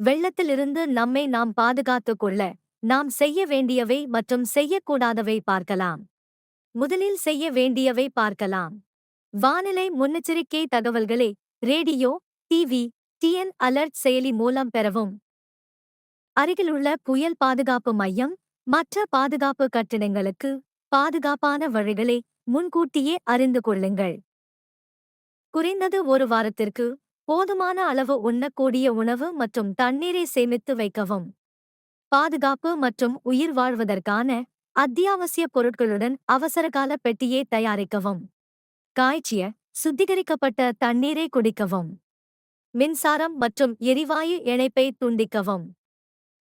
வெள்ளத்திலிருந்து நம்மை நாம் பாதுகாத்துக் கொள்ள நாம் செய்ய வேண்டியவை மற்றும் செய்யக்கூடாதவை பார்க்கலாம். முதலில் செய்ய வேண்டியவை பார்க்கலாம். வானிலை முன்னெச்சரிக்கை தகவல்களை ரேடியோ டிவி டிஎன் அலர்ட் செயலி மூலம் பெறவும். அருகிலுள்ள புயல் பாதுகாப்பு மையம் மற்ற பாதுகாப்பு கட்டிடங்களுக்கு பாதுகாப்பான வழிகளை முன்கூட்டியே அறிந்து கொள்ளுங்கள். குறைந்தது ஒரு வாரத்திற்கு போதுமான அளவு உண்ணக்கூடிய உணவு மற்றும் தண்ணீரை சேமித்து வைக்கவும். பாதுகாப்பு மற்றும் உயிர் வாழ்வதற்கான அத்தியாவசிய பொருட்களுடன் அவசரகால பெட்டியை தயாரிக்கவும். காய்ச்சிய சுத்திகரிக்கப்பட்ட தண்ணீரை குடிக்கவும். மின்சாரம் மற்றும் எரிவாயு இணைப்பை துண்டிக்கவும்.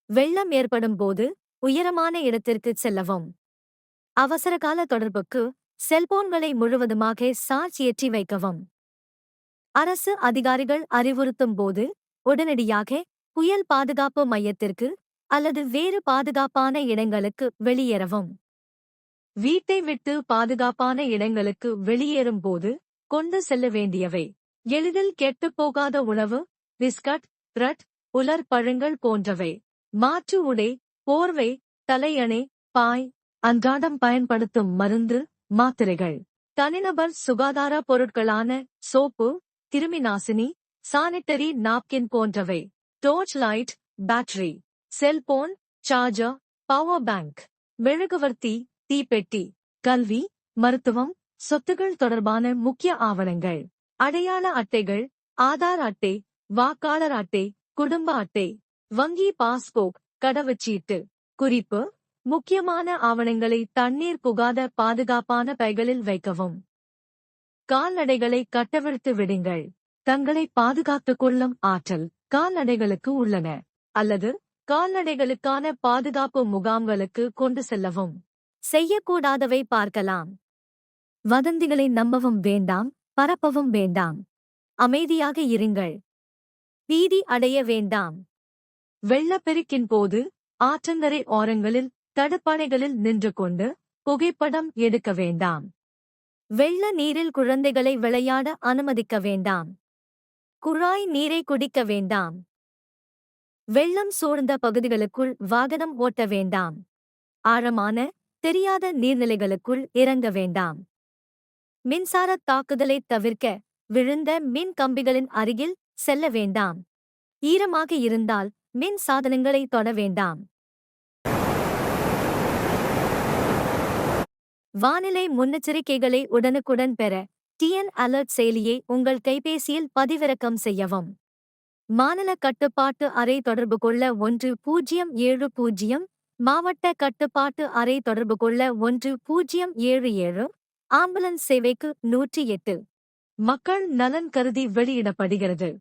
வெள்ளம் ஏற்படும் போது உயரமான இடத்திற்கு செல்லவும். அவசரகால தொடர்புக்கு செல்போன்களை முழுவதுமாக சார்ஜ் ஏற்றி வைக்கவும். அரசு அதிகாரிகள் அறிவுறுத்தும் போது உடனடியாக புயல் பாதுகாப்பு மையத்திற்கு அல்லது வேறு பாதுகாப்பான இடங்களுக்கு வெளியேறவும். வீட்டை விட்டு பாதுகாப்பான இடங்களுக்கு வெளியேறும் போது கொண்டு செல்ல வேண்டியவை. எளிதில் கெட்டுப்போகாத உணவு பிஸ்கட் பிரெட் உலர் பழங்கள் போன்றவை. மாற்று உடை போர்வை தலையணை பாய் அன்றாடம் பயன்படுத்தும் மருந்து மாத்திரைகள். தனிநபர் சுகாதார பொருட்களான சோப்பு கிருமிநாசினி சானிட்டரி நாப்கின் போன்றவை torch light battery cellphone charger power bank மெழுகுவர்த்தி தீப்பெட்டி கல்வி மருத்துவம் சொத்துகள் தொடர்பான முக்கிய ஆவணங்கள் அடையாள அட்டைகள் ஆதார் அட்டை வாக்காளர் அட்டை குடும்ப அட்டை வங்கி பாஸ்போர்ட் கடவுச்சீட்டு குறிப்பு முக்கியமான ஆவணங்களை தண்ணீர் புகாத பாதுகாப்பான பைகளில் வைக்கவும். கால்நடைகளை கட்டவிழ்த்து விடுங்கள். தங்களை பாதுகாத்துக் கொள்ளும் ஆற்றல் கால்நடைகளுக்கு உள்ளன. அல்லது கால்நடைகளுக்கான பாதுகாப்பு முகாம்களுக்கு கொண்டு செல்லவும். செய்யக்கூடாதவை பார்க்கலாம். வதந்திகளை நம்பவும் வேண்டாம் பரப்பவும் வேண்டாம். அமைதியாக இருங்கள். பீதி அடைய வேண்டாம். வெள்ளப்பெருக்கின் போது ஆற்றங்கரை ஓரங்களில் தடுப்பணைகளில் நின்று கொண்டு புகைப்படம் எடுக்க வேண்டாம். வெள்ள நீரில் குழந்தைகளை விளையாட அனுமதிக்க வேண்டாம். குழாய் நீரை குடிக்க வேண்டாம். வெள்ளம் சூழ்ந்த பகுதிகளுக்குள் வாகனம் ஓட்ட வேண்டாம். ஆழமான தெரியாத நீர்நிலைகளுக்குள் இறங்க வேண்டாம். மின்சார தாக்குதலை தவிர்க்க விழுந்த மின் கம்பிகளின் அருகில் செல்ல வேண்டாம். ஈரமாக இருந்தால் மின் சாதனங்களை தொட வேண்டாம். வானிலை முன்னெச்சரிக்கைகளை உடனுக்குடன் பெற டிஎன் அலர்ட் செயலியை உங்கள் கைபேசியில் பதிவிறக்கம் செய்யவும். மாநில கட்டுப்பாட்டு அறை தொடர்பு கொள்ள ஒன்று பூஜ்ஜியம் ஏழு பூஜ்ஜியம் மாவட்ட கட்டுப்பாட்டு அறை தொடர்பு கொள்ள ஒன்று பூஜ்ஜியம் ஏழு ஏழு ஆம்புலன்ஸ் சேவைக்கு நூற்றி எட்டு. மக்கள் நலன் கருதி வெளியிடப்படுகிறது.